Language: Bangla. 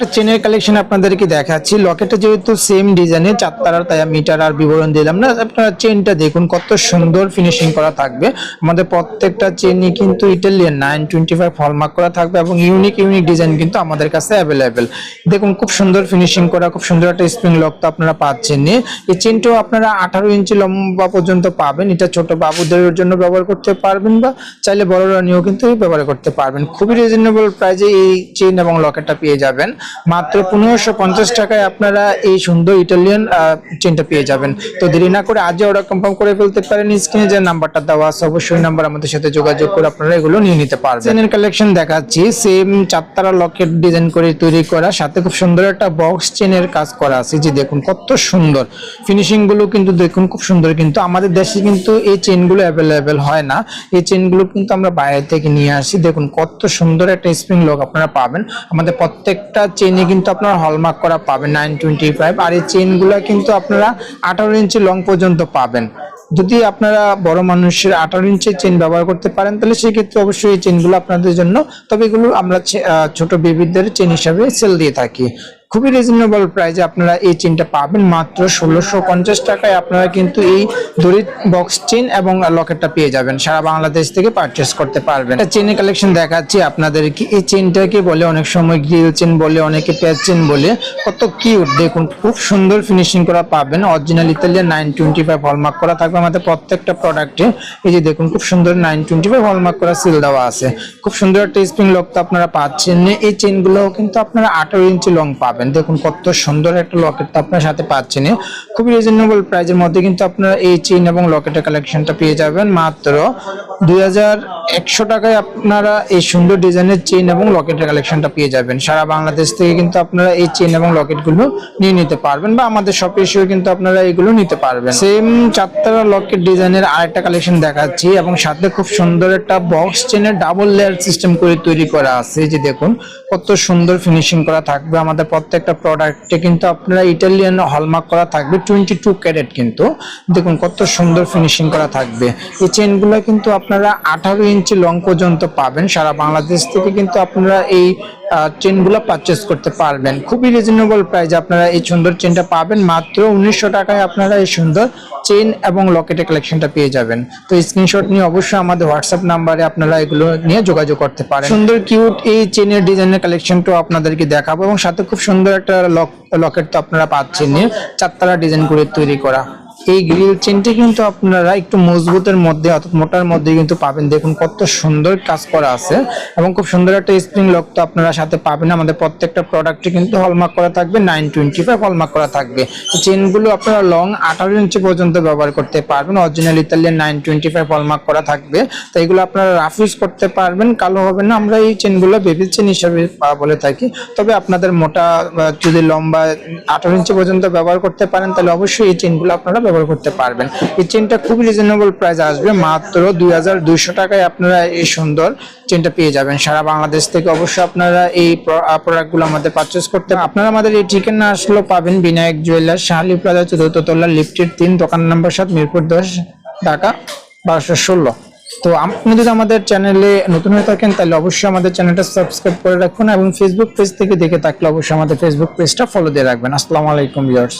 একটা চেনের কালেকশন আপনাদেরকে দেখাচ্ছি। লকেটটা যেহেতু সেম ডিজাইনের চার তারার তাই মিটার আর বিবরণ দিলাম না। আপনারা চেনটা দেখুন, কত সুন্দর ফিনিশিং করা থাকবে। আমাদের প্রত্যেকটা চেনই কিন্তু Italian nine twenty five hallmark করা থাকবে এবং ইউনিক ইউনিক ডিজাইন কিন্তু আমাদের কাছে অ্যাভেলেবেল দেখুন, খুব সুন্দর ফিনিশিং করা, খুব সুন্দর একটা স্প্রিং লক তো আপনারা পাচ্ছেন এই চেনটাও আপনারা আঠারো ইঞ্চি লম্বা পর্যন্ত পাবেন। এটা ছোট বাবুদের জন্য ব্যবহার করতে পারবেন বা চাইলে বড়রা নিয়েও কিন্তু ব্যবহার করতে পারবেন। খুবই রিজনেবল প্রাইজে এই চেন এবং লকেটটা পেয়ে যাবেন। মাত্র পনেরোশো পঞ্চাশ টাকায় আপনারা এই সুন্দর ইটালিয়ান চেনটা পেয়ে যাবেন। তো দেরি না করে আজও ওরা কনফার্ম করে ফেলতে পারেন। স্ক্রিনে যে নাম্বারটা দেওয়া আছে, অবশ্যই নাম্বার আমাদের সাথে যোগাযোগ করে আপনারা এগুলো নিয়ে নিতে পারবেন। চেনের কালেকশন দেখাচ্ছি। সেম চারতারা লকেট ডিজাইন করে তৈরি করা, সাথে খুব সুন্দর একটা বক্স চেনের কাজ করা আছে। যে দেখুন, কত সুন্দর। ফিনিশিংগুলো কিন্তু দেখুন, খুব সুন্দর কিন্তু আমাদের দেশে কিন্তু এই চেনগুলো অ্যাভেলেবেল হয় না। এই চেনগুলো কিন্তু আমরা বাইরে থেকে নিয়ে আসি। দেখুন, কত সুন্দর একটা স্প্রিং লক আপনারা পাবেন। আমাদের প্রত্যেকটা চেনে কিন্তু আপনারা হলমার্ক করা পাবেন নাইন টোয়েন্টি ফাইভ আর এই চেনগুলো কিন্তু আপনারা আঠারো ইঞ্চি লং পর্যন্ত পাবেন। যদি আপনারা বড় মানুষের আঠারো ইঞ্চি চেন ব্যবহার করতে পারেন, তাহলে সেক্ষেত্রে অবশ্যই এই চেনগুলো আপনাদের জন্য। তবে এগুলো আমরা ছোট বেবিদের চেন হিসাবে সেল দিয়ে থাকি। খুবই রিজনেবল প্রাইসে আপনারা এই চেনটা পাবেন। মাত্র ষোলোশো পঞ্চাশ টাকায় আপনারা কিন্তু এই দড়ি বক্স চেন এবং লকেটটা পেয়ে যাবেন। সারা বাংলাদেশ থেকে পারচেস করতে পারবেন। চেনের কালেকশন দেখাচ্ছি আপনাদের কি এই চেনটাকে বলে অনেক সময় গ্রিল চেন বলে, অনেকে প্যাচ চেন বলে। কত কিউট দেখুন, খুব সুন্দর ফিনিশিং করা পাবেন। Original Italian nine twenty five hallmark করা থাকবে আমাদের প্রত্যেকটা প্রোডাক্টে এই যে দেখুন, খুব সুন্দর নাইন টোয়েন্টি ফাইভ হলমার্ক করা সিল দেওয়া আছে। খুব সুন্দর একটা স্প্রিং লক তো আপনারা পাচ্ছেন এই চেনগুলো কিন্তু আপনারা আঠারো ইঞ্চি লং পাবেন। দেখুন, কত সুন্দর একটা লকেট আপনার সাথে পাচ্ছেন। খুবই রিজনেবল প্রাইজের মধ্যে কিন্তু আপনারা এই চেন এবং লকেটের কালেকশনটা পেয়ে যাবেন। মাত্র দুই হাজার একশো টাকায় আপনারা এই সুন্দর ডিজাইনের চেন এবং লকেটের কালেকশনটা পেয়ে যাবেন। সারা বাংলাদেশ থেকে কিন্তু আপনারা এই চেন এবং লকেটগুলো নিয়ে নিতে পারবেন বা আমাদের শপে এসেও কিন্তু আপনারা এগুলো নিতে পারবেন। সেম চারতারা লকেট ডিজাইনের আরেকটা কালেকশন দেখাচ্ছি এবং সাথে খুব সুন্দর একটা বক্স চেনের ডাবল লেয়ার সিস্টেম করে তৈরি করা আছে। যে দেখুন, কত সুন্দর ফিনিশিং করা থাকবে। আমাদের প্রত্যেকটা প্রোডাক্টে কিন্তু আপনারা ইটালিয়ান হলমার্ক করা থাকবে টোয়েন্টি টু ক্যারেট কিন্তু। দেখুন, কত সুন্দর ফিনিশিং করা থাকবে। এই চেনগুলো কিন্তু আপনারা আঠারো ইঞ্চি লং পর্যন্ত পাবেন। সারা বাংলাদেশ থেকে কিন্তু আপনারা এই চেনগুলো পারচেস করতে পারবেন। খুবই রিজনেবল প্রাইসে আপনারা এই সুন্দর চেনটা পাবেন। মাত্র উনিশশো টাকায় আপনারা এই সুন্দর চেন এবং লকেটের কালেকশনটা পেয়ে যাবেন। তো স্ক্রিনশট নিয়ে অবশ্যই আমাদের হোয়াটসঅ্যাপ নাম্বারে আপনারা এগুলো নিয়ে যোগাযোগ করতে পারেন। সুন্দর কিউট এই চেনের ডিজাইনের কালেকশনটাও আপনাদেরকে দেখাবো এবং সাথে খুব সুন্দর একটা লক লকেট তো আপনারা পাচ্ছেন চারতলা ডিজাইন করে তৈরি করা। এই গ্রিল চেনটি কিন্তু আপনারা একটু মজবুতের মধ্যে অর্থাৎ মোটার মধ্যে কিন্তু পাবেন। দেখুন কত সুন্দর কাজ করা আছে এবং খুব সুন্দর একটা স্প্রিং লক তো আপনারা সাথে পাবেন। আমাদের প্রত্যেকটা প্রোডাক্টে কিন্তু হলমার্ক করা থাকবে নাইন টোয়েন্টি ফাইভ হলমার্ক করা থাকবে। চেনগুলো আপনারা লং আঠারো ইঞ্চি পর্যন্ত ব্যবহার করতে পারবেন। Original Italian nine twenty five hallmark করা থাকবে। তো এগুলো আপনারা রাফ ইউজ করতে পারবেন, কালো হবে না। আমরা এই চেনগুলো বেবি চেন হিসাবে বলে থাকি। তবে আপনাদের মোটা যদি লম্বা আঠারো ইঞ্চি পর্যন্ত ব্যবহার করতে পারেন, তাহলে অবশ্যই এই চেনগুলো আপনারা ব্যবহার করতে পারবেন। এই চেনটা খুবই রিজনেবল প্রাইস আসবে। মাত্র দুই হাজার দুইশো টাকায় আপনারা এই সুন্দর চেনটা পেয়ে যাবেন। সারা বাংলাদেশ থেকে অবশ্যই আপনারা এই প্রোডাক্টগুলো আমাদের পারচেস করতে আপনারা আমাদের এই ঠিকানা আসলেও পাবেন বিনায়ক জুয়েলার শাহালি প্লাজা, চতুর্থ তলা লিফটের তিন, দোকান নম্বর সাত, মিরপুর দশ, ঢাকা, বারোশো ষোলো। তো আপনি যদি আমাদের চ্যানেলে নতুন হয়ে থাকেন, তাহলে অবশ্যই আমাদের চ্যানেলটা সাবস্ক্রাইব করে রাখুন এবং ফেসবুক পেজ থেকে দেখে থাকলে অবশ্যই আমাদের ফেসবুক পেজটা ফলো দিয়ে রাখবেন। আসসালামু আলাইকুম ভিউয়ার্স